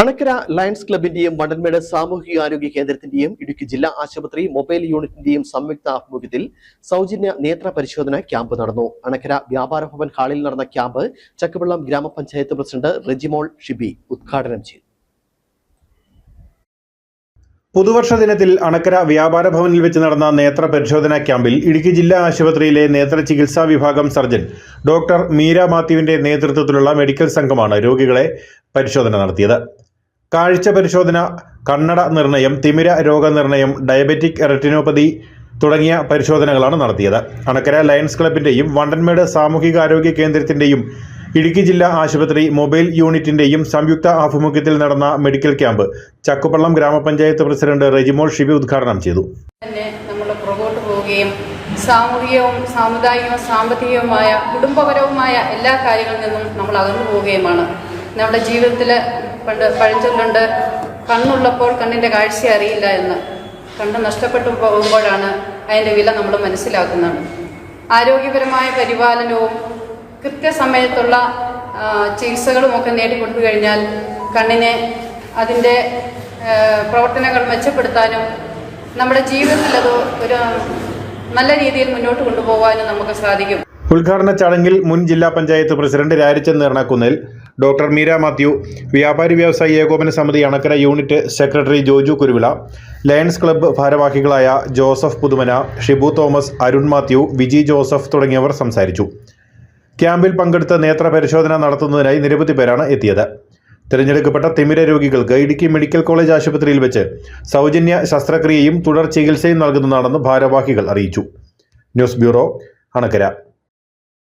Anakkara lions ക്ലബിന്റെയും വണ്ടൻമേട് സാമൂഹികാരോഗ്യ കേന്ദ്രത്തിന്റെയും ഇടുക്കി ജില്ലാ ആശുപത്രി മൊബൈൽ യൂണിറ്റിന്റെയും സംയുക്ത ആഭിമുഖ്യത്തിൽ സൗജന്യ നേത്ര പരിശോധന ക്യാമ്പ് നടന്നു. അണക്കര വ്യാപാര ഭവൻ ഹാളിൽ നടന്ന ക്യാമ്പ് ചക്കവെള്ളം ഗ്രാമപഞ്ചായത്ത് പ്രസിഡന്റ് റെജിമോൾ ഷിബി ഉദ്ഘാടനം ചെയ്തു. പുതുവർഷ ദിനത്തിൽ അണക്കര വ്യാപാര ഭവനിൽ വെച്ച് നടന്ന നേത്ര പരിശോധനാ ക്യാമ്പിൽ ഇടുക്കി ജില്ലാ ആശുപത്രിയിലെ നേത്ര ചികിത്സാ വിഭാഗം സർജൻ ഡോക്ടർ മീര മാത്യുവിന്റെ നേതൃത്വത്തിലുള്ള മെഡിക്കൽ സംഘമാണ് രോഗികളെ പരിശോധന നടത്തിയത്. കാഴ്ച പരിശോധന കണ്ണട നിർണയം തിമിര രോഗനിർണയം ഡയബറ്റിക് റെറ്റിനോപ്പതി തുടങ്ങിയ പരിശോധനകളാണ് നടത്തിയത്. അണക്കര ലയൺസ് ക്ലബിന്റെയും വണ്ടൻമേട് സാമൂഹികാരോഗ്യ കേന്ദ്രത്തിന്റെയും ഇടുക്കി ജില്ലാ ആശുപത്രി മൊബൈൽ യൂണിറ്റിന്റെയും സംയുക്ത ആഭിമുഖ്യത്തിൽ നടന്ന മെഡിക്കൽ ക്യാമ്പ് ചക്കുപള്ളം ഗ്രാമപഞ്ചായത്ത് പ്രസിഡന്റ് റെജിമോൾ ഷിബി ഉദ്ഘാടനം ചെയ്തു. നമ്മൾ പോവുകയും സാമൂഹികവും സാമുദായികവും സാമ്പത്തികവുമായ കുടുംബപരവുമായ എല്ലാ കാര്യങ്ങളിൽ നിന്നും നമ്മൾ അകന്നു പോവുകയുമാണ്. നമ്മുടെ ജീവിതത്തിൽ പണ്ട് പഴഞ്ചൊല്ലുണ്ട് കണ്ണുള്ളപ്പോൾ കണ്ണിന്റെ കാഴ്ച അറിയില്ല എന്ന്. കണ്ണ് നഷ്ടപ്പെട്ടു പോകുമ്പോഴാണ് അതിന്റെ വില നമ്മൾ മനസ്സിലാക്കുന്നത്. ആരോഗ്യപരമായ പരിപാലനവും കൃത്യസമയത്തുള്ള ചികിത്സകളും ഒക്കെ നേടിക്കൊടുത്തു കഴിഞ്ഞാൽ കണ്ണിനെ അതിന്റെ പ്രവർത്തനങ്ങൾ മെച്ചപ്പെടുത്താനും നമ്മുടെ ജീവിതത്തിൽ അത് ഒരു നല്ല രീതിയിൽ മുന്നോട്ട് കൊണ്ടുപോകാനും നമുക്ക് സാധിക്കും. ഉദ്ഘാടന ചടങ്ങിൽ മുൻ ജില്ലാ പഞ്ചായത്ത് പ്രസിഡന്റ് രാരിച്ചന്ദ് എറണാകുന്നേൽ ഡോക്ടർ മീര മാത്യു വ്യാപാരി വ്യവസായി ഏകോപന സമിതി Anakkara unit secretary Joju Kuruvila Lions club ഭാരവാഹികളായ ജോസഫ് പുതുമന ഷിബു തോമസ് അരുൺ മാത്യു വിജി ജോസഫ് തുടങ്ങിയവർ സംസാരിച്ചു. ക്യാമ്പിൽ പങ്കെടുത്ത് നേത്ര പരിശോധന നടത്തുന്നതിനായി നിരവധി പേരാണ് എത്തിയത്. തിരഞ്ഞെടുക്കപ്പെട്ട തിമിര രോഗികൾക്ക് ഇടുക്കി മെഡിക്കൽ കോളേജ് ആശുപത്രിയിൽ വെച്ച് സൗജന്യ ശസ്ത്രക്രിയയും തുടർ ചികിത്സയും നൽകുന്നതാണെന്ന് ഭാരവാഹികൾ അറിയിച്ചു. News bureau Anakkara.